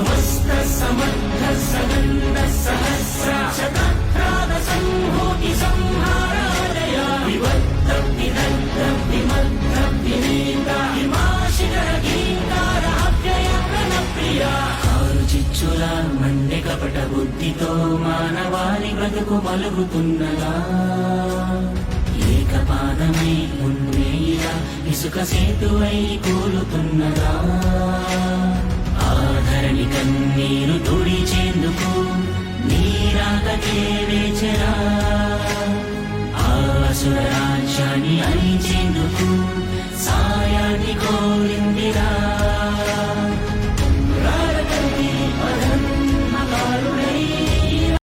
సమస్త సమర్థ సగంధ బుద్ధితో మానవాళి బ్రతుకు మలుగుతున్నదా ఇసుక సేతువై కూలుతున్నదా? జీవించరా ఆసుర రాజ్యాన్ని అణిచేందుకు